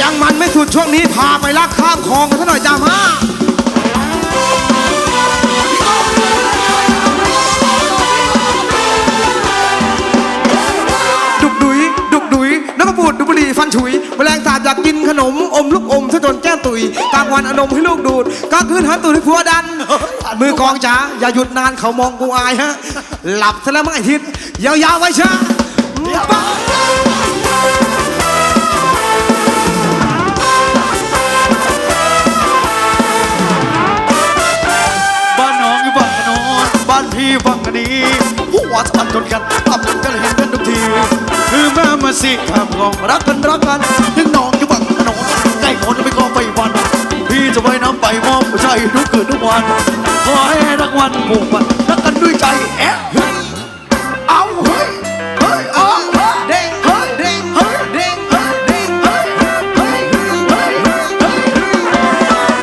ยังมันไม่สุดช่วงนี้พาไปลักข้ามคลองกันซะหน่อยจ้ามาดุกดุยดุกดุยน้ำมะปูดดุบุหรีฟันฉุยแมลงสาบอยากกินขนมอมลูกอมซะจนแก้มตุยกลางวันอนมให้ลูกดูดกลางคืนหาตูดให้ผัวดัน มือกองจ๋าอย่าหยุดนานเขามองกูอายฮะ หลับซะแล้วมั้งไอ้ทิศยาวๆไว้ชาป๊า หัวสันจนกันอับกันเห็นกันทุกที คือแม่มาสิข้ามกองรักกันรักกันถึงน้องอยู่ฝั่งโน้นใกล้โน้นไม่ก็ไปวัน พี่จะไปน้ำไปมอบหัวใจทุกคืนทุกวันขอให้รักวันผูกพันรักกันด้วยใจแอะเฮ้ยเอาเฮ้ยเฮ้ยเอาเฮ้ยเด้งเฮ้ยเด้งเฮ้ยเด้งเด้งเฮ้ยเฮ้ยเฮ้ยเฮ้ย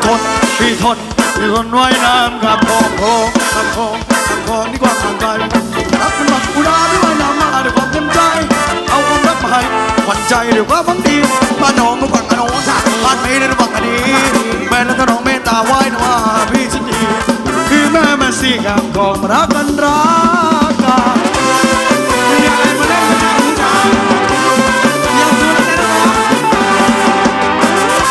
ทนพี่ทนพี่ทนไว้น้ำกับคลองคลองกับคลองกับคลองดีกว่าทางไก ใจหรือว่าบางทีบ้านน้องก็บังอน้องสาบ้านไม่ได้บังกันนี้แม่และน้องเมตตาไหว้หนูพี่ชินีคือแม่แม่สี่งามของรักกันรักกันอยาให้มาเล่นกันนะอยากซื้ออะไรน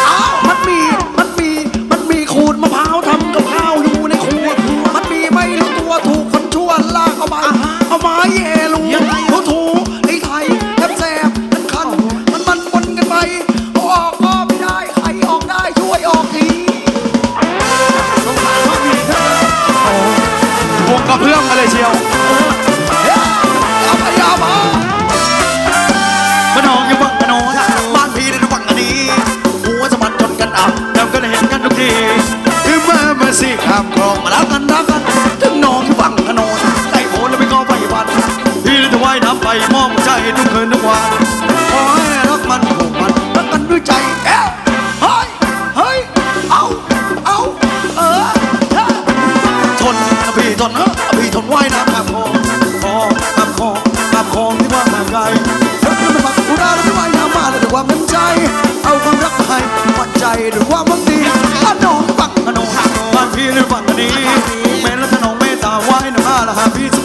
อ้าวมันมีมันมีมันมีขูดมะพร้าวทำกับข้าวอยู่ในครัวมันมีไม่รู้ตัวถูกคนชั่วลากเอามาเอามาเยลุง เพื่อนอะไรเชียวเอาพยามามาน้องอย่าฟังกันน้อยบ้านพี่ได้ระวังอันนี้หัวจะมันจนกันอับแล้วก็เห็นกันทุกทีคือเมื่มาสิข้ามคลองมารักกันรักกันถึงน้องอย่าวังกันน้อยใจโหนแล้วไม่ก็ไปวันพี่จะว่ายน้ำไปมองใจทุกคืนทุกวัน ว่าห่างไกลเธอเป็นฝักอุราหรือว่าน้ำมาลหรือว่ามันใจ เอาความรักมาให้วัดใจหรือว่ามันดีอันน้องปักอันน้องบ้านพี่หรือฝั่นนี้แม้ละขน่องเมตตาไว้น้ำมาละหาพี่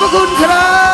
ขอบคุณครับ